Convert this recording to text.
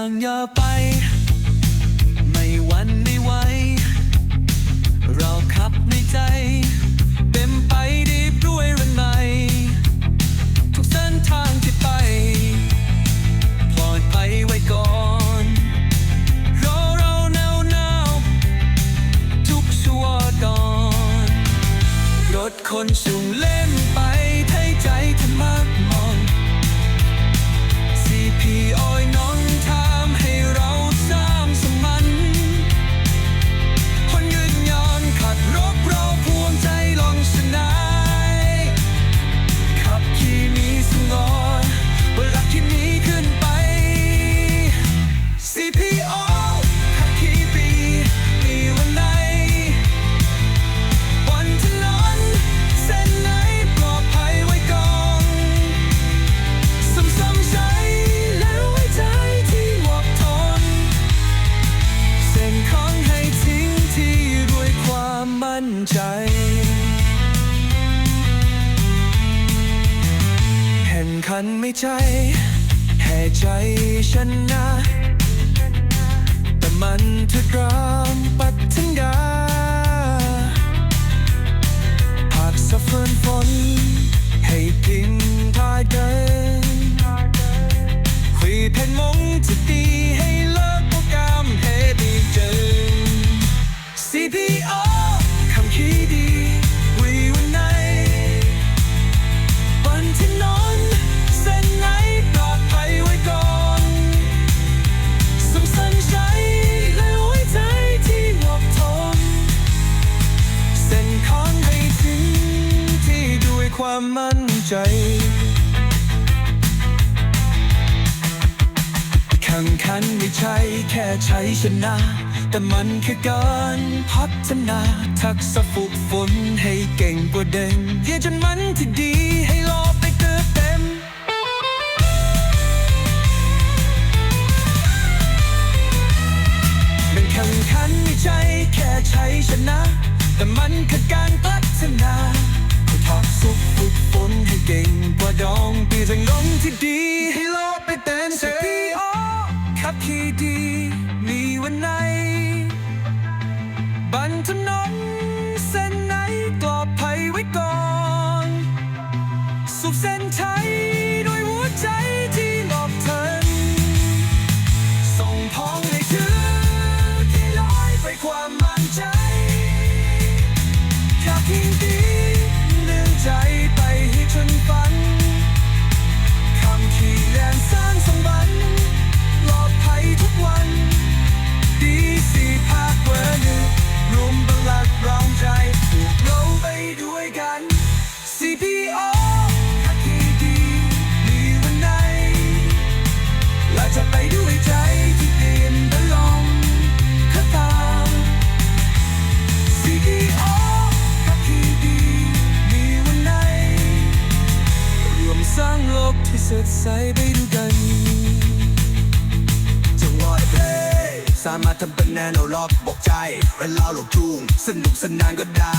างอย่าไป ไม่วันไม่ไหวเราขับในใจ เต็มไปด้วยรวยรันในทุกเส้นทางที่ไปปลอดไปไว้ก่อนรอเราแนวแนวทุกชั่วตอน รถคนสูงเล่นไปไทยใจทำมาก มั่นใจ แห่งขันไม่ใจแห่ใจชนะแต่มันทุกรา ความมั่นใจ แข่งขันไม่ใช่แค่ใช้ชนะ แต่มันคือการพัฒนาทักษะฝึกฝนให้เก่งกว่าเดิมเรียนจนมันที่ดีให้รอบไปเกือบเต็มเป็นแข่งขันไม่ใช่แค่ใช้ชนะ แต่มันคือการพัฒนา ผู้ทักสุขฝึกฝนให้เก่งกว่าดองปีแรงลงที่ดี ให้โลกไปเต้นเสีโอขับขี่ดี มีวันไหน บันถนนเส้นไหนปลอดภัยไว้ก่อน สุขเส้นชัย สร้างโลกที่สดใสไปด้วยกันจังหวะเพลงสามารถทำเป็นแนวล็อกบอกใจเวลาหลบทุ่งสนุกสนานก็ได้